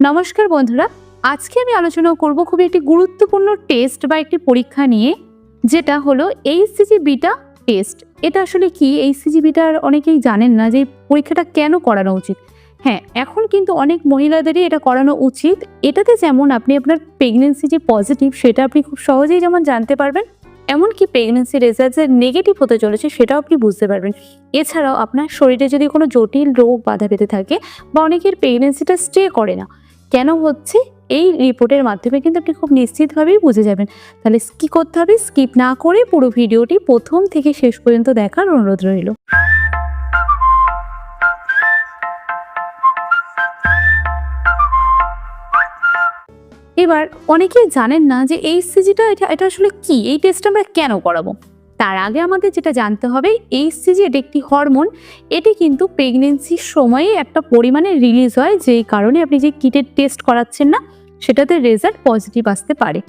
নমস্কার বন্ধুরা, আজকে আমি আলোচনা করব খুবই একটি গুরুত্বপূর্ণ টেস্ট বা একটি পরীক্ষা নিয়ে, যেটা হলো এইচসিজি বিটা টেস্ট এটা আসলে কি? এইচসিজি বিটার অনেকেই জানেন না যে পরীক্ষাটা কেন করানো উচিত। হ্যাঁ এখন কিন্তু অনেক মহিলাদেরই এটা করানো উচিত। এটাতে যেমন আপনি আপনার প্রেগনেন্সি যে পজিটিভ সেটা আপনি খুব সহজেই যেমন জানতে পারবেন, এমনকি প্রেগনেন্সি রেজাল্ট যে নেগেটিভ হতে চলেছে, সেটাও আপনি বুঝতে পারবেন। এছাড়াও আপনার শরীরে যদি কোনো জটিল রোগ বাধা পেতে থাকে, বা অনেকের প্রেগনেন্সিটা স্টে করে না কেন হচ্ছে? এই রিপোর্টের মাধ্যমে কিন্তু আপনি খুব নিশ্চিতভাবেই বুঝে যাবেন। তাহলে কী করতে হবে স্কিপ না করে পুরো ভিডিওটি প্রথম থেকে শেষ পর্যন্ত দেখার অনুরোধ রইল। এবার অনেকেই জানেন না যে এই সিজিটা এটা এটা আসলে কি? এই টেস্টটা আমরা কেন করাবো? তার আগে আমাদের যেটা জানতে হবে এই সিজি এটি একটি হরমোন এটি কিন্তু প্রেগনেন্সির সময়ে একটা পরিমাণে রিলিজ হয়, যেই কারণে আপনি যে কিটের টেস্ট করাচ্ছেন না, সেটাতে রেজাল্ট পজিটিভ আসতে পারে।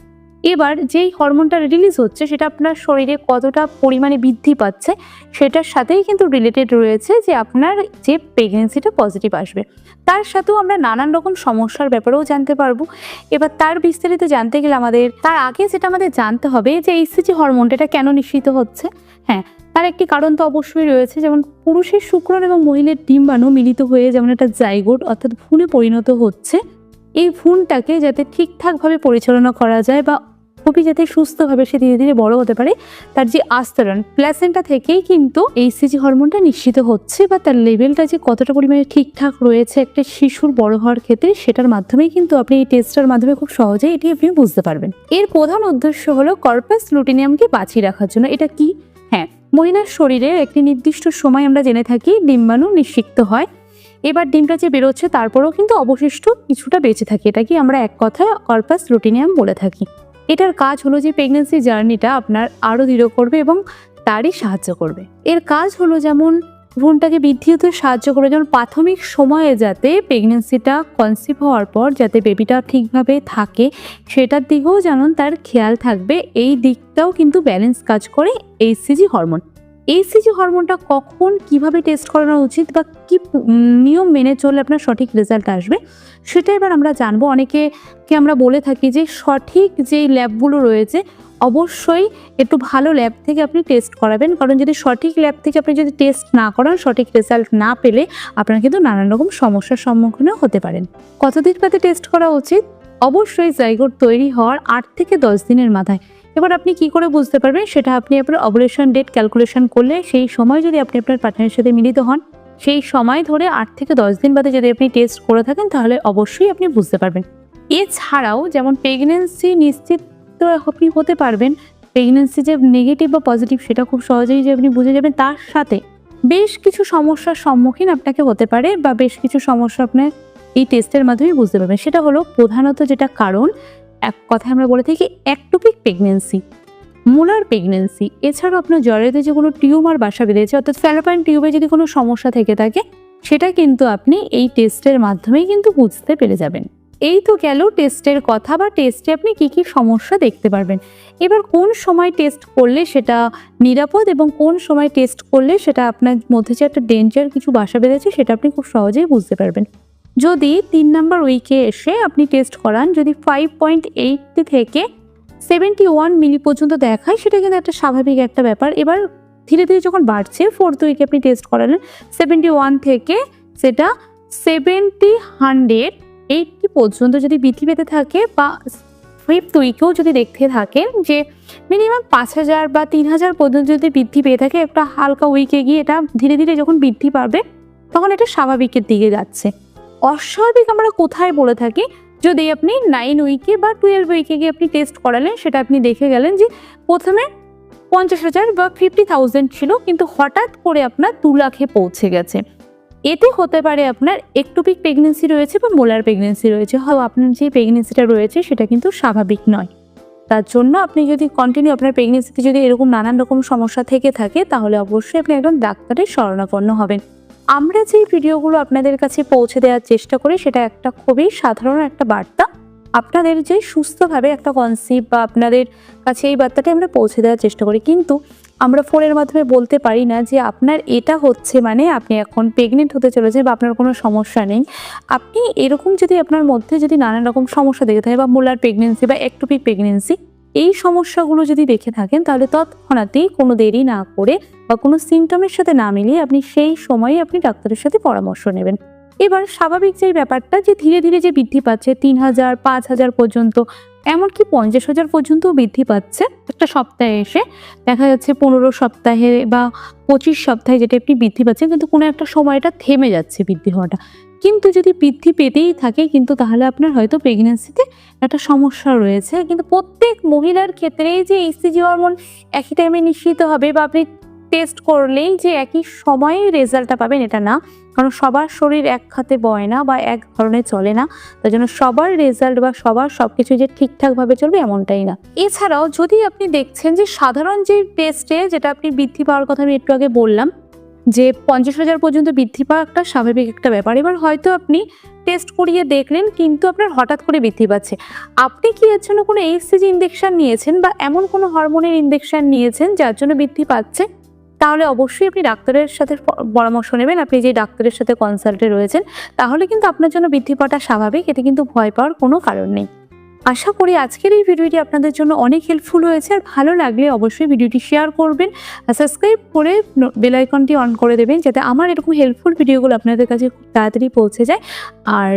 এবার যেই হরমোনটা রিলিজ হচ্ছে, সেটা আপনার শরীরে কতটা পরিমাণে বৃদ্ধি পাচ্ছে, সেটার সাথেই কিন্তু রিলেটেড রয়েছে যে আপনার যে প্রেগনেন্সিটা পজিটিভ আসবে। তার সাথেও আমরা নানান রকম সমস্যার ব্যাপারেও জানতে পারব। এবার তার বিস্তারিত জানতে গেলে আমাদের, তার আগে যেটা আমাদের জানতে হবে যে এইসিজি হরমোনটা এটা কেন নিঃসৃত হচ্ছে? হ্যাঁ তার একটি কারণ তো অবশ্যই রয়েছে, যেমন পুরুষের শুক্রণ এবং মহিলার ডিম্বাণু মিলিত হয়ে যেমন একটা জাইগোট অর্থাৎ ভ্রূণে পরিণত হচ্ছে। এই ভ্রূণটাকে যাতে ঠিকঠাকভাবে পরিচালনা করা যায় বা খুবই যাতে সুস্থভাবে সে ধীরে ধীরে বড় হতে পারে, তার যে আস্তরণ প্ল্যাসেন্টা থেকেই কিন্তু এই সিজি হরমোনটা নিশ্চিত হচ্ছে বা তার লেভেলটা যে কতটা পরিমাণে ঠিকঠাক রয়েছে একটা শিশুর বড় হওয়ার ক্ষেত্রে সেটার মাধ্যমেই কিন্তু আপনি এই টেস্টটার মাধ্যমে খুব সহজেই এটি আপনি বুঝতে পারবেন। এর প্রধান উদ্দেশ্য হলো কর্পাস লুটিনিয়ামকে বাঁচিয়ে রাখার জন্য। এটা কি? হ্যাঁ মহিলার শরীরে একটি নির্দিষ্ট সময় আমরা জেনে থাকি ডিম্বাণু নিঃসিক্ত হয়। এবার ডিমটা যে বেরোচ্ছে তারপরেও কিন্তু অবশিষ্ট কিছুটা বেঁচে থাকে। এটা কি আমরা এক কথায় কর্পাস লুটিনিয়াম বলে থাকি। এটার কাজ হলো যে প্রেগনেন্সি জার্নিটা আপনার আরও দৃঢ় করবে এবং তারই সাহায্য করবে। এর কাজ হলো যেমন ভ্রূণটাকে বৃদ্ধি হতে সাহায্য করে, যেমন প্রাথমিক সময়ে যাতে প্রেগনেন্সিটা কনসিভ হওয়ার পর যাতে বেবিটা ঠিকভাবে থাকে, সেটার দিকেও যেমন তার খেয়াল থাকবে, এই দিকটাও কিন্তু ব্যালেন্স কাজ করে এইচসিজি হরমোন এইচসিজি হরমোনটা কখন কীভাবে টেস্ট করানো উচিত বা কি নিয়ম মেনে চললে আপনার সঠিক রেজাল্ট আসবে, সেটা এবার আমরা জানব। অনেকেকে আমরা বলে থাকি যে সঠিক যে ল্যাবগুলো রয়েছে, অবশ্যই একটু ভালো ল্যাব থেকে আপনি টেস্ট করাবেন। কারণ যদি সঠিক ল্যাব থেকে আপনি যদি টেস্ট না করান, সঠিক রেজাল্ট না পেলে আপনার কিন্তু নানান রকম সমস্যার সম্মুখীনও হতে পারেন। কতদিন বাদে টেস্ট করা উচিত? অবশ্যই জাইগোট তৈরি হওয়ার আট থেকে দশ দিনের মাথায়। এবার আপনি কি করে বুঝতে পারবেন? সেটা আপনি আপনার অবলেশন ডেট ক্যালকুলেশন করলে সেই সময় যদি আপনি আপনার পার্টনারের সাথে মিলিত হন, সেই সময় ধরে আট থেকে দশ দিন বাদে যদি আপনি টেস্ট করে থাকেন, তাহলে অবশ্যই আপনি বুঝতে পারবেন। এছাড়াও যেমন প্রেগনেন্সি নিশ্চিত আপনি হতে পারবেন প্রেগনেন্সি যে নেগেটিভ বা পজিটিভ সেটা খুব সহজেই যে আপনি বুঝে যাবেন, তার সাথে বেশ কিছু সমস্যার সম্মুখীন আপনাকে হতে পারে বা বেশ কিছু সমস্যা আপনার এই টেস্টের মাধ্যমে বুঝতে পারবেন। সেটা হলো প্রধানত যেটা কারণ, এক কথায় আমরা বলে থাকি একটুপিক প্রেগনেন্সি মোলার প্রেগনেন্সি এছাড়াও আপনার জ্বরেতে যে কোনো টিউমার বাসা বেঁধেছে, অর্থাৎ ফ্যালোপাইন টিউবে যদি কোনো সমস্যা থেকে থাকে, সেটা কিন্তু আপনি এই টেস্টের মাধ্যমেই কিন্তু বুঝতে পেরে যাবেন। এই তো গেল টেস্টের কথা, বা টেস্টে আপনি কি কি সমস্যা দেখতে পারবেন। এবার কোন সময় টেস্ট করলে সেটা নিরাপদ এবং কোন সময় টেস্ট করলে সেটা আপনার মধ্যে যে একটা ডেঞ্জার কিছু বাসা বেঁধেছে, সেটা আপনি খুব সহজেই বুঝতে পারবেন। যদি তিন নাম্বার উইকে এসে আপনি টেস্ট করান, যদি ফাইভ পয়েন্ট এইট থেকে সেভেন্টি ওয়ান মিলি পর্যন্ত দেখায়, সেটা কিন্তু একটা স্বাভাবিক একটা ব্যাপার। এবার ধীরে ধীরে যখন বাড়ছে ফোর্থ উইকে আপনি টেস্ট করালেন সেভেন্টি ওয়ান থেকে সেটা সেভেন্টি হান্ড্রেড এইটটি পর্যন্ত যদি বৃদ্ধি পেতে থাকে বা ফিফথ উইকেও যদি দেখতে থাকেন যে মিনিমাম পাঁচ হাজার বা তিন হাজার পর্যন্ত যদি বৃদ্ধি পেয়ে থাকে, একটা হালকা উইকে গিয়ে এটা ধীরে ধীরে যখন বৃদ্ধি পাবে, তখন এটা স্বাভাবিকের দিকে যাচ্ছে। অস্বাভাবিক আমরা কোথায় বলে থাকি? যদি আপনি নাইন উইকে বা টুয়েলভ উইকে গিয়ে আপনি টেস্ট করালেন, সেটা আপনি দেখে গেলেন যে প্রথমে পঞ্চাশ হাজার বা ফিফটি থাউজেন্ড ছিল, কিন্তু হঠাৎ করে আপনার দু লাখে পৌঁছে গেছে। এতে হতে পারে আপনার একটুপিক প্রেগনেন্সি রয়েছে বা মোলার প্রেগনেন্সি রয়েছে। হয় আপনার যে প্রেগনেন্সিটা রয়েছে, সেটা কিন্তু স্বাভাবিক নয়। তার জন্য আপনি যদি কন্টিনিউ আপনার প্রেগনেন্সিতে যদি এরকম নানান রকম সমস্যা থেকে থাকে, তাহলে অবশ্যই আপনি একজন ডাক্তারের শরণাপন্ন হবেন। আমরা যে ভিডিওগুলো আপনাদের কাছে পৌঁছে দেওয়ার চেষ্টা করি, সেটা একটা খুবই সাধারণ একটা বার্তা। আপনাদের যে সুস্থভাবে একটা কনসিভ বা আপনাদের কাছে এই বার্তাটা আমরা পৌঁছে দেওয়ার চেষ্টা করি। কিন্তু আমরা ফোনের মাধ্যমে বলতে পারি না যে আপনার এটা হচ্ছে মানে আপনি এখন প্রেগনেন্ট হতে চলেছে বা আপনার কোনো সমস্যা নেই। আপনি এরকম যদি আপনার মধ্যে যদি নানান রকম সমস্যা দেখে থাকে বা মোলার প্রেগনেন্সি বা একটুপিক প্রেগনেন্সি এই সমস্যাগুলো যদি দেখে থাকেন, তাহলে তৎক্ষণাৎই কোনো দেরি না করে বা কোনো সিমটমের সাথে না মিলিয়ে আপনি সেই সময়ে আপনি ডাক্তারের সাথে পরামর্শ নেবেন। এবার স্বাভাবিক যে ব্যাপারটা যে ধীরে ধীরে যে বৃদ্ধি পাচ্ছে, তিন হাজার, পাঁচ হাজার পর্যন্ত, এমনকি পঞ্চাশ হাজার পর্যন্তও বৃদ্ধি পাচ্ছে একটা সপ্তাহে এসে। দেখা যাচ্ছে পনেরো সপ্তাহে বা পঁচিশ সপ্তাহে যেটা আপনি বৃদ্ধি পাচ্ছেন, কিন্তু কোনো একটা সময়টা থেমে যাচ্ছে বৃদ্ধি হওয়াটা। কিন্তু যদি বৃদ্ধি পেতেই থাকে, কিন্তু তাহলে আপনার হয়তো প্রেগনেন্সিতে একটা সমস্যা রয়েছে। কিন্তু প্রত্যেক মহিলার ক্ষেত্রেই যে এইসিজি হরমোন একই টাইমে নিশ্চিত হবে বা আপনি টেস্ট করলেই যে একই সময়ে রেজাল্টটা পাবেন, এটা না। কারণ সবার শরীর এক খাতে বয় না বা এক ধরনের চলে না। তার জন্য সবার রেজাল্ট বা সবার সব কিছু যে ঠিকঠাকভাবে চলবে এমনটাই না। এছাড়াও যদি আপনি দেখছেন যে সাধারণ যে টেস্টে যেটা আপনি বৃদ্ধি পাওয়ার কথা আমি একটু আগে বললাম যে পঞ্চাশ হাজার পর্যন্ত বৃদ্ধি পাওয়া একটা স্বাভাবিক একটা ব্যাপার। এবার হয়তো আপনি টেস্ট করিয়ে দেখলেন, কিন্তু আপনার হঠাৎ করে বৃদ্ধি পাচ্ছে। আপনি কি এর জন্য কোনো এইচসিজি ইনজেকশন নিয়েছেন বা এমন কোনো হরমোনের ইনজেকশন নিয়েছেন যার জন্য বৃদ্ধি পাচ্ছে? তাহলে অবশ্যই আপনি ডাক্তারের সাথে পরামর্শ নেবেন। আপনি যে ডাক্তারের সাথে কনসাল্টে রয়েছেন, তাহলে কিন্তু আপনার জন্য বৃদ্ধি পাওয়াটা স্বাভাবিক। এতে কিন্তু ভয় পাওয়ার কোনো কারণ নেই। আশা করি আজকের এই ভিডিওটি আপনাদের জন্য অনেক হেল্পফুল হয়েছে আর ভালো লাগলে অবশ্যই ভিডিওটি শেয়ার করবেন আর সাবস্ক্রাইব করে বেলাইকনটি অন করে দেবেন যাতে আমার এরকম হেল্পফুল ভিডিওগুলো আপনাদের কাছে খুব তাড়াতাড়ি পৌঁছে যায়। আর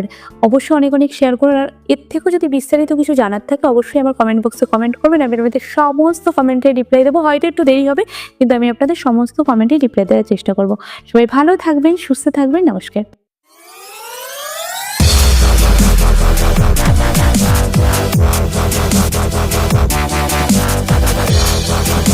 অবশ্যই অনেক অনেক শেয়ার করুন আর এর থেকেও যদি বিস্তারিত কিছু জানার থাকে অবশ্যই আমার কমেন্ট বক্সে কমেন্ট করবেন। আমি এর সমস্ত কমেন্টে রিপ্লাই দেবো। হয়তো একটু দেরি হবে, কিন্তু আমি আপনাদের সমস্ত কমেন্টে রিপ্লাই দেওয়ার চেষ্টা করব। সবাই ভালো থাকবেন, সুস্থ থাকবেন, নমস্কার।